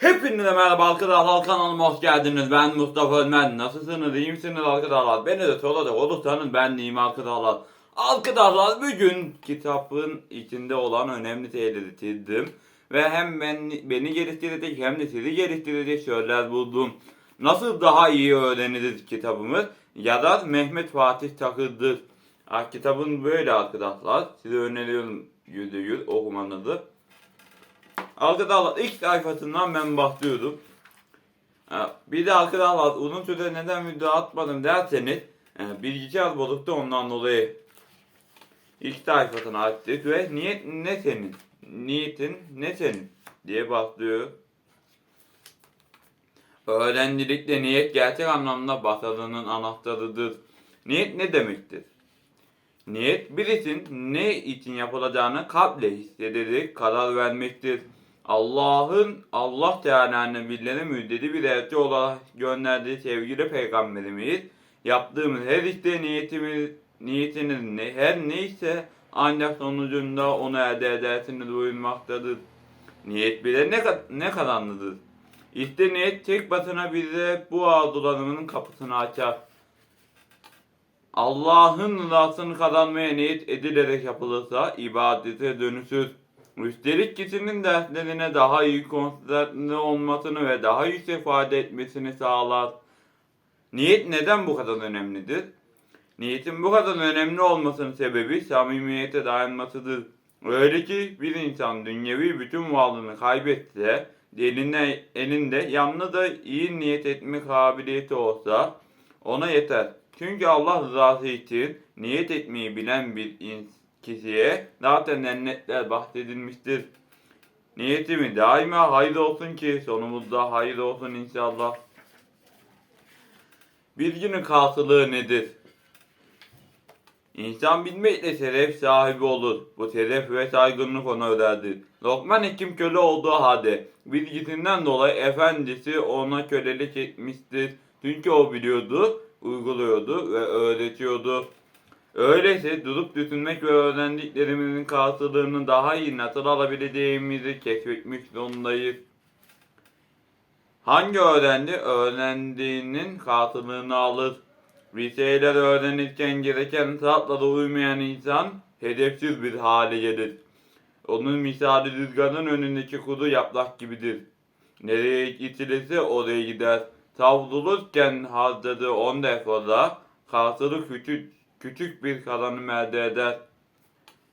Hepinize merhaba arkadaşlar kanalıma hoş geldiniz. Ben Mustafa Ölmen. Nasılsınız? iyi misiniz arkadaşlar? Beni de soracak olursanız ben de iyiyim arkadaşlar. Arkadaşlar bugün kitabın içinde olan önemli şeyleri çizdim. Ve hem ben, beni geliştirecek hem de sizi geliştirecek şeyler buldum. Nasıl daha iyi öğreniriz kitabımız? Yazar Mehmet Fatih Takır'dır. Ah, kitabın böyle arkadaşlar. Size öneriyorum yüzde yüz okumanızı. Arkadaşlar ilk sayfasından ben başlıyorum. Ha, Bir de arkadaşlar uzun süre neden video atmadım derseniz e, bilgisayar bozuktu ondan dolayı ilk sayfasını açtık ve niyet ne senin? Niyetin ne senin? diye başlıyor. Öğrencilikte niyet gerçek anlamda başarının anahtarıdır. Niyet ne demektir? Niyet birisinin ne için yapılacağını kalple hissederek karar vermektir. Allah'ın Allah Teala'nın bizlere müjdeli bir elçi olarak gönderdiği sevgili peygamberimiz yaptığımız her işte niyetimiz niyetiniz ne, her neyse ancak sonucunda onu elde edersiniz buyurmaktadır. Niyet bile ne, ne kadarlıdır. İşte niyet tek başına bize bu arzularının kapısını açar. Allah'ın rızasını kazanmaya niyet edilerek yapılırsa ibadete dönüşür. Üstelik kişinin derslerine daha iyi konsantre olmasını ve daha yüksek ifade etmesini sağlar. Niyet neden bu kadar önemlidir? Niyetin bu kadar önemli olmasının sebebi samimiyete dayanmasıdır. Öyle ki bir insan dünyevi bütün varlığını kaybetse, elinde, elinde yalnızca iyi niyet etme kabiliyeti olsa ona yeter. Çünkü Allah rızası için niyet etmeyi bilen bir kişiye zaten cennetler bahsedilmiştir. Niyetimi daima hayır olsun ki sonumuzda hayır olsun inşallah. Bilginin karşılığı nedir? İnsan bilmekle şeref sahibi olur. Bu şeref ve saygınlık ona öderdir. Lokman hekim köle olduğu halde bilgisinden dolayı efendisi ona kölelik etmiştir. Çünkü o biliyordu, uyguluyordu ve öğretiyordu. Öyleyse durup düşünmek ve öğrendiklerimizin karşılığını daha iyi nasıl alabileceğimizi keşfetmek zorundayız. Hangi öğrenci öğrendiğinin karşılığını alır? Bir şeyler öğrenirken gereken tatlara uymayan insan hedefsiz bir hale gelir. Onun misali rüzgarın önündeki kuzu yaprak gibidir. Nereye itilirse oraya gider. Savrulurken harcadığı on defada karşılığı küçük, küçük bir kazanım elde eder.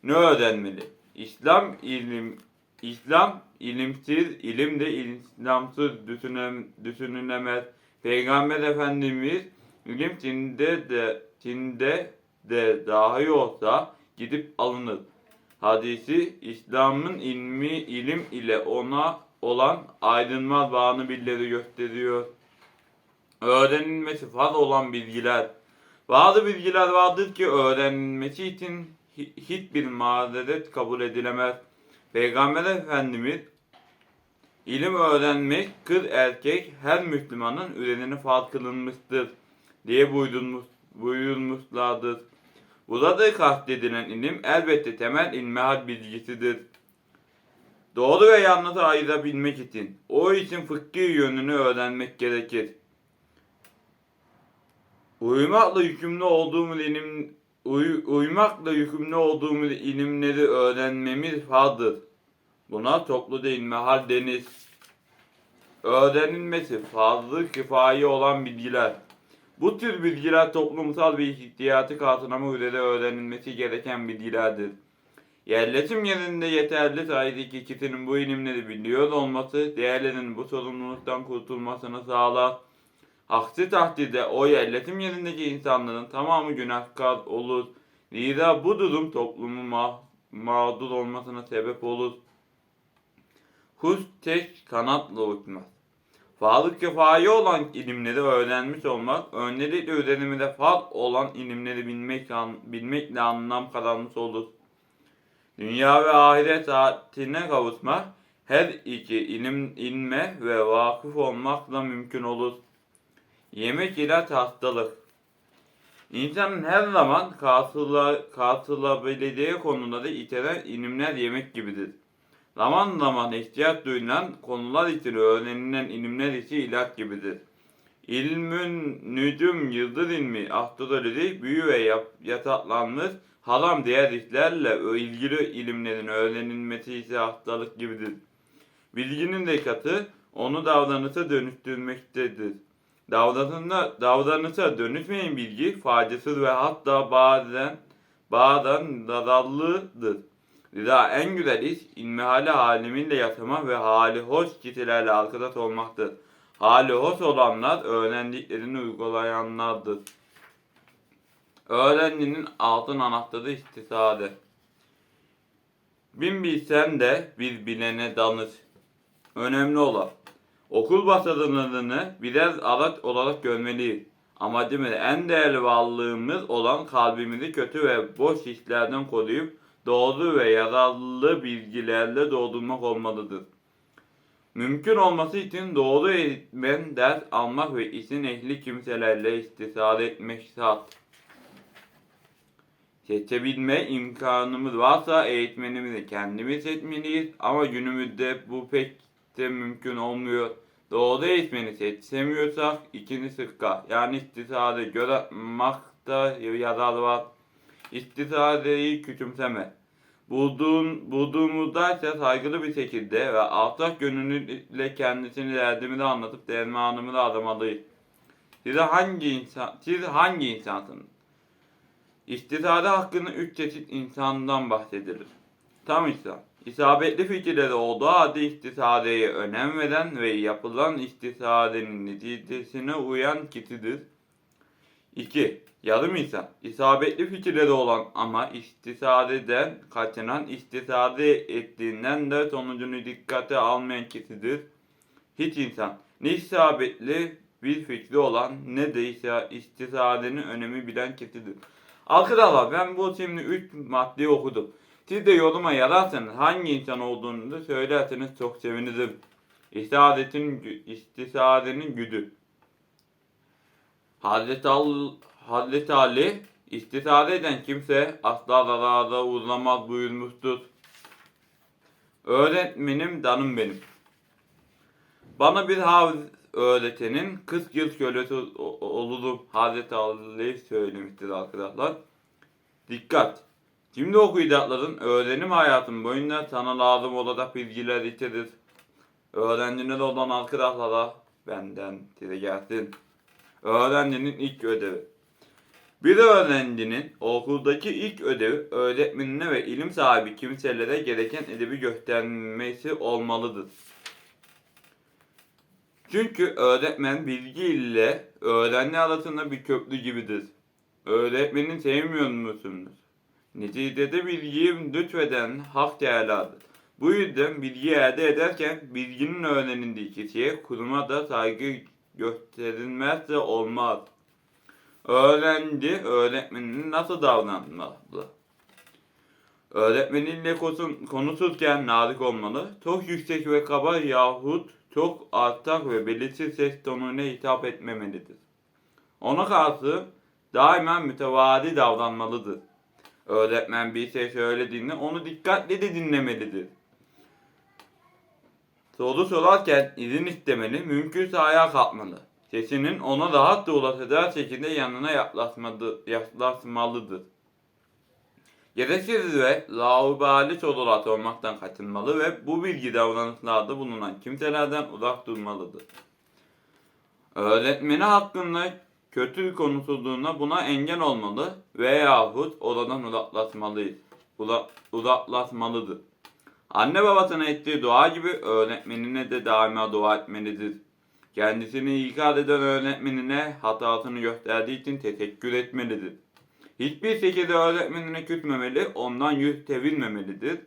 Ne öğrenmeli? İslam ilim İslam ilimsiz, ilim de İslamsız düşünem, düşünülemez. Peygamber Efendimiz ilim Çin'de de Çin'de de dahi olsa gidip alınır. Hadisi İslam'ın ilmi ilim ile ona olan aydınmaz bağını birileri gösteriyor. Öğrenilmesi farz olan bilgiler. Bazı bilgiler vardır ki öğrenilmesi için hi- hiçbir mazeret kabul edilemez. Peygamber Efendimiz ilim öğrenmek kız erkek her Müslümanın üzerine farz kılınmıştır diye buyurulmuş, buyurmuşlardır. Burada kastedilen ilim elbette temel ilmihal bilgisidir. Doğru ve yanlışı ayırabilmek için o için fıkhi yönünü öğrenmek gerekir. Uyumakla yükümlü olduğumuz ilim uy- uymakla yükümlü olduğumuz ilimleri öğrenmemiz farzdır. Buna toplu ilmihal denir. Öğrenilmesi fazlı kifayi olan bilgiler. Bu tür bilgiler toplumsal bir ihtiyatı karşılama üzere öğrenilmesi gereken bilgilerdir. Yerleşim yerinde yeterli sayıdaki kişinin bu ilimleri biliyor olması, diğerlerinin bu sorumluluktan kurtulmasını sağlar. Aksi takdirde o yerleşim yerindeki insanların tamamı günahkar olur. Zira bu durum toplumun ma- mağdur olmasına sebep olur. Kuş tek kanatla uçmaz. Farz kifayi olan ilimleri öğrenmiş olmak, öncelikle üzerinde farz olan ilimleri bilmek, bilmekle anlam kazanmış olur. Dünya ve ahiret saatine kavuşmak, her iki ilim ilme ve vakıf olmakla mümkün olur. Yemek ilaç hastalık. İnsanın her zaman karşıla, karşılabileceği konuları iteren ilimler yemek gibidir. Zaman zaman ihtiyaç duyulan konular için öğrenilen ilimler için ilaç gibidir. İlmün nücum yıldız ilmi astroloji büyü ve yap, yataklanmış haram diğer işlerle ilgili ilimlerin öğrenilmesi ise hastalık gibidir. Bilginin de katı onu davranışa dönüştürmektedir. Davranışa, davranışa dönüşmeyen bilgi faydasız ve hatta bazen bazen zararlıdır. Zira en güzel iş ilmihali haliminle yaşamak ve hali hoş kişilerle arkadaş olmaktır. Hali hoş olanlar öğrendiklerini uygulayanlardır. Öğrencinin altın anahtarı istisade. Bin bilsen de bir bilene danış. Önemli olan. Okul başarılarını birer araç olarak görmeliyiz. Amacımız en değerli varlığımız olan kalbimizi kötü ve boş işlerden koruyup doğru ve yararlı bilgilerle doldurmak olmalıdır. Mümkün olması için doğru eğitmen ders almak ve işin ehli kimselerle istisare etmek şart. Seçebilme imkanımız varsa eğitmenimizi kendimiz seçmeliyiz ama günümüzde bu pek de mümkün olmuyor. Doğru eğitmeni seçemiyorsak ikinci sıkka yani istisare göre yapmakta yarar var. İstisareyi küçümseme. Bulduğun, bulduğumuzda ise saygılı bir şekilde ve alçak gönüllüyle kendisini derdimizi anlatıp dermanımızı aramalıyız. Size hangi insan, siz hangi insansınız? İstisare hakkında üç çeşit insandan bahsedilir. Tam insan. İsabetli fikirleri olduğu halde istisareye önem veren ve yapılan istisarenin neticesine uyan kişidir. 2. Yarım insan. İsabetli fikirleri olan ama istisareden kaçınan, istisare ettiğinden de sonucunu dikkate almayan kişidir. Hiç insan. Ne isabetli bir fikri olan ne de ise istisarenin önemi bilen kişidir. Arkadaşlar ben bu şimdi 3 maddeyi okudum. Siz de yoruma yazarsanız hangi insan olduğunu da söylerseniz çok sevinirim. İstisaretin, istisarenin güdü. Hazreti, Al, Hazreti Ali istisare eden kimse asla zarara uğramaz buyurmuştur. Öğretmenim danım benim. Bana bir havz öğretenin 40 yıl kölesi olurum Hazreti Ali söylemiştir arkadaşlar. Dikkat! Şimdi okuyacakların öğrenim hayatım boyunca sana lazım olacak bilgiler içerir. Öğrencinin olan arkadaşlara benden size gelsin. Öğrencinin ilk ödevi. Bir öğrencinin okuldaki ilk ödevi öğretmenine ve ilim sahibi kimselere gereken edebi göstermesi olmalıdır. Çünkü öğretmen bilgi ile öğrenci arasında bir köprü gibidir. Öğretmeni sevmiyor musunuz? Neticede bilgiyi lütfeden hak değerlerdir. Bu yüzden bilgi elde ederken bilginin öğrenildiği kişiye kuruma da saygı gösterilmezse olmaz. Öğrenci öğretmenine nasıl davranmalı? Öğretmeniyle kosun- konuşurken nazik olmalı. Çok yüksek ve kaba yahut çok alçak ve belirsiz ses tonuyla hitap etmemelidir. Ona karşı daima mütevazi davranmalıdır. Öğretmen bir şey söylediğinde onu dikkatli de dinlemelidir. Soru sorarken izin istemeli, mümkünse ayağa kalkmalı. Sesinin ona rahat da ulaşacağı şekilde yanına yaklaşmalıdır. Gereksiz ve laubali sorular sormaktan kaçınmalı ve bu bilgi davranışlarda bulunan kimselerden uzak durmalıdır. Öğretmeni hakkında kötü konuşulduğunda buna engel olmalı veyahut oradan uzaklaşmalıyız. Ula- uzaklaşmalıdır. Anne babasına ettiği dua gibi öğretmenine de daima dua etmelidir. Kendisini ikaz eden öğretmenine hatasını gösterdiği için teşekkür etmelidir. Hiçbir şekilde öğretmenine küsmemeli, ondan yüz tevinmemelidir.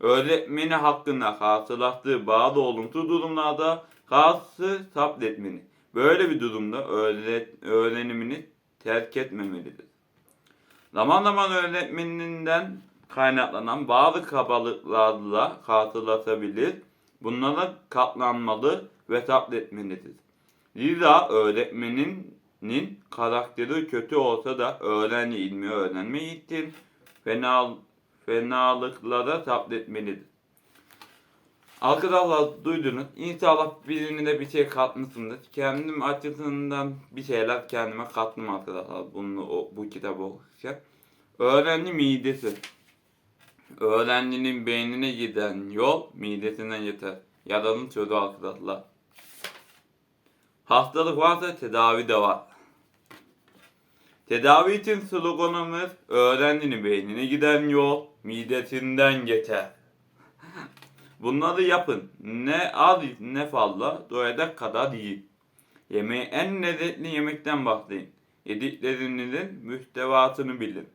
Öğretmeni hakkında karşılaştığı bazı olumsuz durumlarda karşı sabretmeli. Böyle bir durumda öğrenimini terk etmemelidir. Zaman zaman öğretmeninden kaynaklanan bazı kabalıklarla karşılaşabilir. Bunlara katlanmalı ve sabretmelidir. Zira öğretmeninin karakteri kötü olsa da öğrenci ilmi öğrenmek için fena, fenalıklara sabretmelidir. Arkadaşlar duydunuz. İnşallah birine de bir şey katmışsındır. Kendim açısından bir şeyler kendime kattım arkadaşlar bunu o, bu kitabı okurken. Öğrenci midesi. Öğrencinin beynine giden yol midesinden yeter. Yaranın sözü arkadaşlar. Hastalık varsa tedavi de var. Tedavi için sloganımız öğrencinin beynine giden yol midesinden geçer. Bunları yapın. Ne az ne fazla doyacak kadar yiyin. Yemeği en lezzetli yemekten başlayın. Yediklerinizin müstevasını bilin.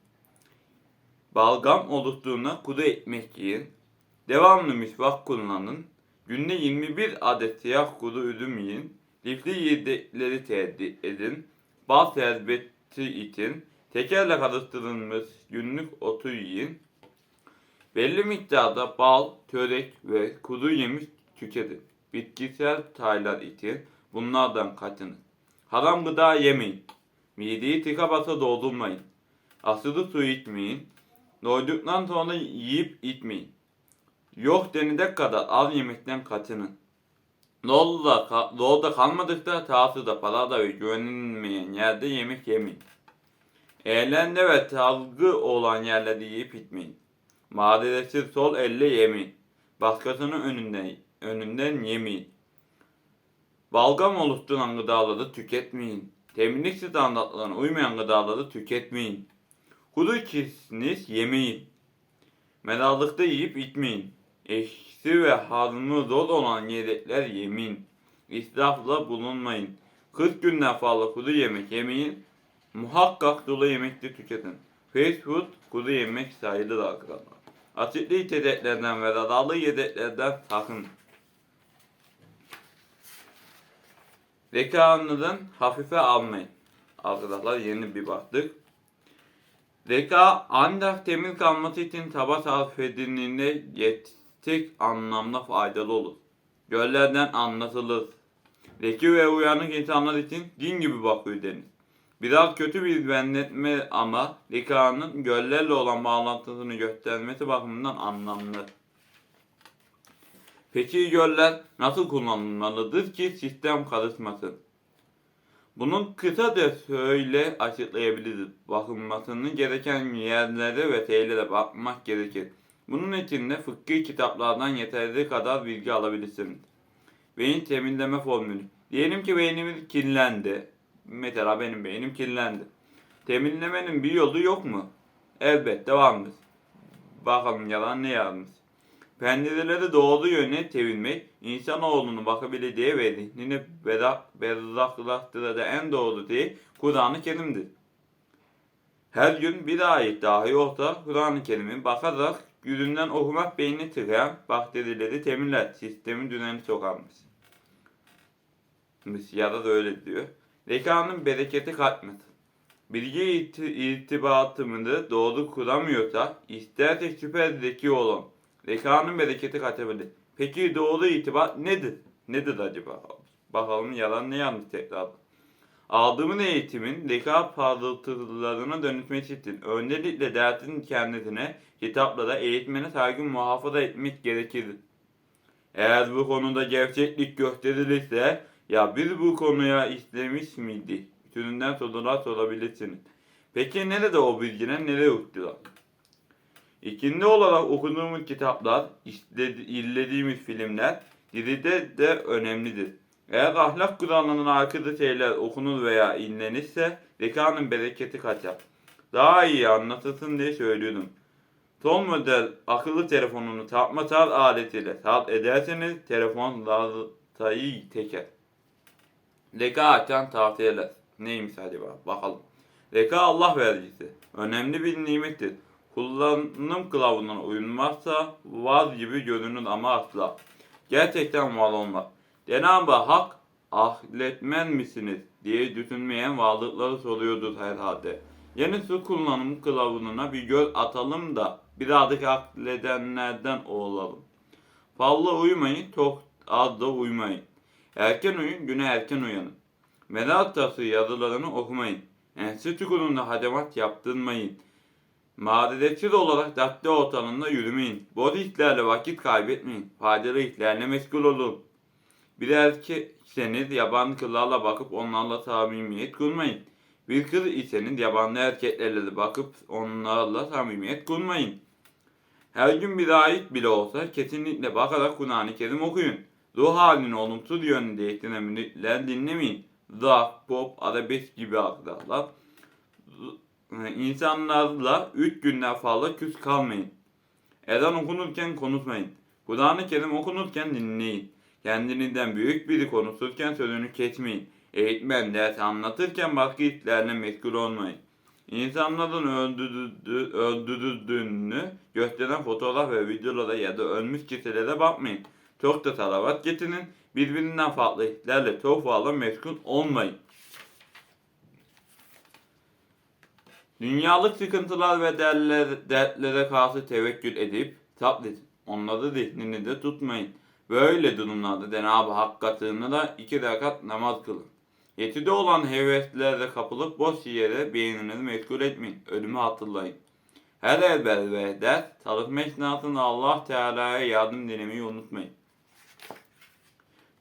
Balgam oluştuğuna kuru ekmek yiyin. Devamlı misvak kullanın. Günde 21 adet siyah kuru üzüm yiyin. Lifli yiyecekleri tercih edin. Bal şerbeti için. Tekerle karıştırılmış günlük otu yiyin. Belli miktarda bal, çörek ve kuru yemiş tüketin. Bitkisel taylar için bunlardan kaçının. Haram gıda yemeyin. Mideyi tıka basa doldurmayın. Asılı su içmeyin. Doyduktan sonra yiyip içmeyin. Yok denecek kadar az yemekten kaçının. Ka- doğuda kalmadıkça tahsıda, parada ve güvenilmeyen yerde yemek yemeyin. Eğlence ve salgı olan yerlerde yiyip içmeyin. Madalesiz sol elle yemeyin. Başkasının önünden, önünden yemeyin. Balgam oluşturan gıdaları tüketmeyin. Temizlik standartlarına uymayan gıdaları tüketmeyin. Kuru kisnis yemeyin. Meralıkta yiyip içmeyin. Eşsi ve hazmı zor olan yiyecekler yemeyin. İsrafla bulunmayın. 40 günden fazla kuru yemek yemeyin. Muhakkak dolu yemekte tüketin. Fast food kuru yemek sayılır arkadaşlar. Asitli içeceklerden ve zararlı yiyeceklerden sakın. Zekanızın hafife almayın. Arkadaşlar yeni bir baktık. Zeka ancak temiz kalması için çaba sarf edildiğinde yetik anlamda faydalı olur. Göllerden anlatılır. Zeki ve uyanık insanlar için din gibi bakıyor deniz. Biraz kötü bir benzetme ama zekanın göllerle olan bağlantısını göstermesi bakımından anlamlı. Peki göller nasıl kullanılmalıdır ki sistem karışmasın? Bunun kısaca şöyle açıklayabiliriz. Bakılmasını gereken yerlere ve şeylere bakmak gerekir. Bunun için de fıkhi kitaplardan yeterli kadar bilgi alabilirsiniz. Beyin temizleme formülü. Diyelim ki beynimiz kirlendi. Mesela benim beynim kirlendi. Temizlemenin bir yolu yok mu? Elbette vardır. Bakalım yalan ne yazmış. Pencereleri doğru yöne çevirmek, insanoğlunun bakabileceği ve zihnini berraklaştıracağı en doğru değil, Kur'an-ı Kerim'dir. Her gün bir ayet dahi olsa Kur'an-ı Kerim'in bakarak yüzünden okumak beynini tıkayan bakterileri temizler, sistemin düzeni sokarmış. Ya da öyle diyor. Zekanın bereketi katmaz. Bilgi irti- irtibatımını doğru kuramıyorsa, isterse süper zeki olun. Zekanın bereketi kaçabilir. Peki doğru itibat nedir? Nedir acaba? Bakalım yalan ne yanlış tekrar. Aldığımın eğitimin zeka parıltılarına dönüşmesi için öncelikle dersin kendisine, kitaplara, eğitmene saygı muhafaza etmek gerekir. Eğer bu konuda gerçeklik gösterilirse, ya biz bu konuya işlemiş miydik? Bütününden sorular sorabilirsiniz. Peki nerede o bilgiler, nereye uçtular? İkinci olarak okuduğumuz kitaplar, izledi- izlediğimiz filmler dizide de önemlidir. Eğer ahlak kurallarına aykırı şeyler okunur veya inlenirse zekanın bereketi kaçar. Daha iyi anlatılsın diye söylüyorum. Son model akıllı telefonunu tapma tar aletiyle salt ederseniz telefon latayı teker. Zeka açan tavsiyeler. Neymiş acaba? Bakalım. Zeka Allah vergisi. Önemli bir nimettir. Kullanım kılavuzuna uyulmazsa vaz gibi görünür ama asla. Gerçekten var olmaz. Cenab-ı Hak ahletmen misiniz diye düşünmeyen varlıkları soruyordur herhalde. Yeni su kullanım kılavuzuna bir göz atalım da birazcık akledenlerden olalım. Fazla uyumayın, çok az da uyumayın. Erken uyuyun, güne erken uyanın. Merak tası yazılarını okumayın. Enstitü kurumunda hademat yaptırmayın. Maderetsiz olarak cadde ortamında yürümeyin. Boş işlerle vakit kaybetmeyin. Faydalı işlerle meşgul olun. Bir erkekseniz yabancı kızlarla bakıp onlarla samimiyet kurmayın. Bir kız iseniz yabancı erkeklerle bakıp onlarla samimiyet kurmayın. Her gün bir ayet bile olsa kesinlikle bakarak Kur'an-ı Kerim okuyun. Ruh halini olumsuz yönde müzikler dinlemeyin. Rock, pop, arabesk gibi aktarlar. İnsanlarla üç günden fazla küs kalmayın. Ezan okunurken konuşmayın. Kur'an-ı Kerim okunurken dinleyin. Kendinizden büyük biri konuşurken sözünü kesmeyin. Eğitmen ders anlatırken başka işlerle meşgul olmayın. İnsanların öldürüldü, öldürüldüğünü gösteren fotoğraf ve videolara ya da ölmüş kişilere bakmayın. Çok da salavat getirin. Birbirinden farklı işlerle çok fazla meşgul olmayın. Dünyalık sıkıntılar ve dertlere, dertlere karşı tevekkül edip sabredin. Onları zihninizde tutmayın. Böyle durumlarda Cenab-ı Hak katında iki rekat namaz kılın. Yetide olan heveslere kapılıp boş yere beyninizi meşgul etmeyin. Ölümü hatırlayın. Her elbet ve ders çalışma esnasında Allah Teala'ya yardım dilemeyi unutmayın.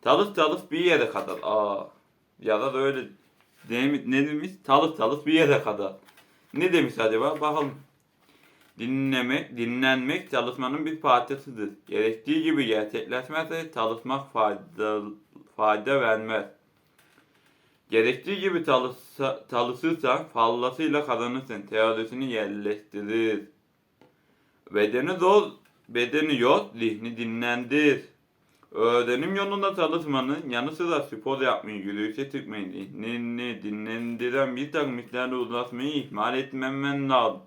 Talış talış bir yere kadar. Aa, ya da öyle demiş, ne demiş? Talış talış bir yere kadar. Ne demiş acaba? Bakalım. Dinlemek, dinlenmek çalışmanın bir parçasıdır. Gerektiği gibi gerçekleşmezse çalışmak fayda, fayda vermez. Gerektiği gibi çalışsa, çalışırsan fazlasıyla kazanırsın. Teorisini yerleştirir. Bedeni zor, bedeni yor, zihni dinlendir. Öğrenim yolunda çalışmanın yanı sıra spor yapmayı, yürüyüşe çıkmayı, zihnini dinlendiren bir takım işlerle uğraşmayı ihmal etmemen lazım.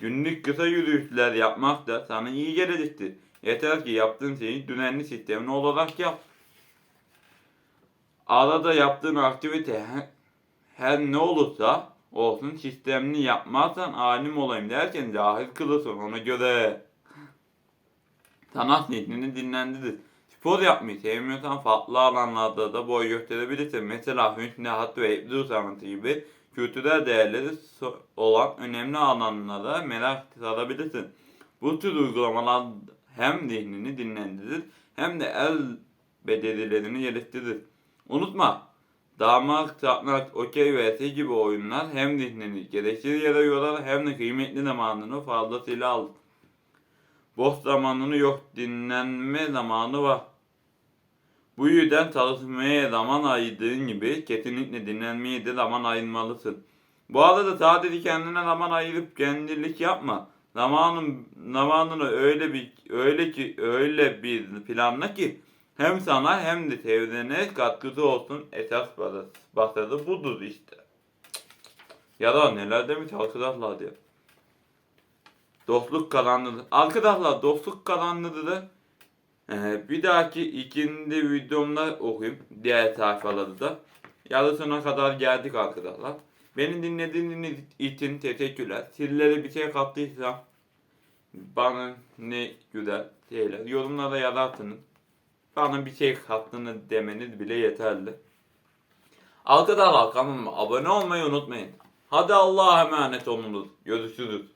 Günlük kısa yürüyüşler yapmak da sana iyi gelecektir. Yeter ki yaptığın şeyi düzenli sistemin olarak yap. Arada yaptığın aktivite her, her ne olursa olsun sistemli yapmazsan alim olayım derken cahil kılırsın ona göre. Sanat zihnini dinlendirir. Spor yapmayı sevmiyorsan farklı alanlarda da boy gösterebilirsin. Mesela hüsnü hat ve ebru sanatı gibi kültürel değerleri olan önemli alanlara merak sarabilirsin. Bu tür uygulamalar hem zihnini dinlendirir hem de el becerilerini geliştirir. Unutma, damak, satmak, okey vs gibi oyunlar hem zihnini gereksiz yere yorar hem de kıymetli zamanını fazlasıyla alır. Boş zamanını yok, dinlenme zamanı var. Bu yüzden çalışmaya zaman ayırdığın gibi kesinlikle dinlenmeye de zaman ayırmalısın. Bu arada sadece kendine zaman ayırıp kendilik yapma. Zamanın zamanını öyle bir öyle ki öyle bir planla ki hem sana hem de çevrene katkısı olsun esas basarı budur işte. Ya da neler demiş arkadaşlar diyor. Dostluk karanlığı. Arkadaşlar dostluk karanlığı da bir dahaki ikinci videomda okuyayım. Diğer sayfaları da. Yarısına kadar geldik arkadaşlar. Beni dinlediğiniz için teşekkürler. Sizlere bir şey kattıysam bana ne güzel şeyler. Yorumlara yazarsınız. Bana bir şey kattığını demeniz bile yeterli. Arkadaşlar kanalıma abone olmayı unutmayın. Hadi Allah'a emanet olunuz. Görüşürüz.